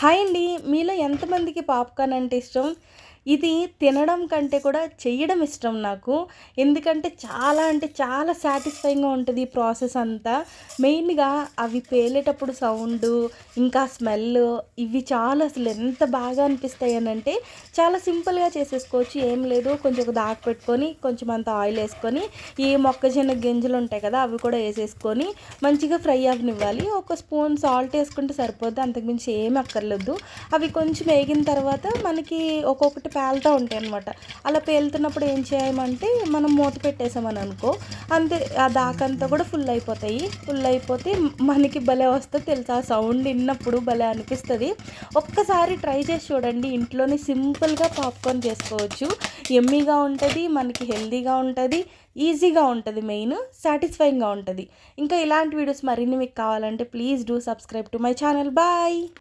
Hi అండి. మీలో ఎంతమందికి పాప్కార్న్ అంటే ఇష్టం? ఇది తినడం కంటే కూడా చేయడం ఇష్టం నాకు. ఎందుకంటే చాలా అంటే చాలా సాటిస్ఫైయింగ్గా ఉంటుంది ఈ ప్రాసెస్ అంతా. మెయిన్గా అవి పేలేటప్పుడు సౌండ్ ఇంకా స్మెల్ ఇవి చాలా అసలు ఎంత బాగా అనిపిస్తాయి అని అంటే చాలా సింపుల్గా చేసేసుకోవచ్చు. ఏం లేదు కొంచెం దాకా పెట్టుకొని కొంచెం అంత ఆయిల్ వేసుకొని ఈ మొక్కజొన్న గింజలు ఉంటాయి కదా అవి కూడా వేసేసుకొని మంచిగా ఫ్రై అవ్వనివ్వాలి ఒక స్పూన్ సాల్ట్ వేసుకుంటే సరిపోద్ది అంతకుమించి ఏమి అక్కర్లేదు. అవి కొంచెం వేగిన తర్వాత మనకి ఒక్కొక్కటి పేలుతూ ఉంటాయి అనమాట అలా పేలుతున్నప్పుడు ఏం చేయమంటే మనం మూత పెట్టేసామని అనుకో అంతే ఆ దాకంతా కూడా ఫుల్ అయిపోతాయి. ఫుల్ అయిపోతే మనకి భలే వస్తుంది తెలుసా? ఆ సౌండ్ విన్నప్పుడు భలే అనిపిస్తుంది. ఒక్కసారి ట్రై చేసి చూడండి. ఇంట్లోనే సింపుల్గా పాప్కార్న్ చేసుకోవచ్చు. ఎమ్మీగా ఉంటుంది మనకి హెల్దీగా ఉంటుంది ఈజీగా ఉంటుంది మెయిన్ సాటిస్ఫైయింగ్గా ఉంటుంది. ఇంకా ఇలాంటి వీడియోస్ మరిన్ని మీకు కావాలంటే please do subscribe to my channel bye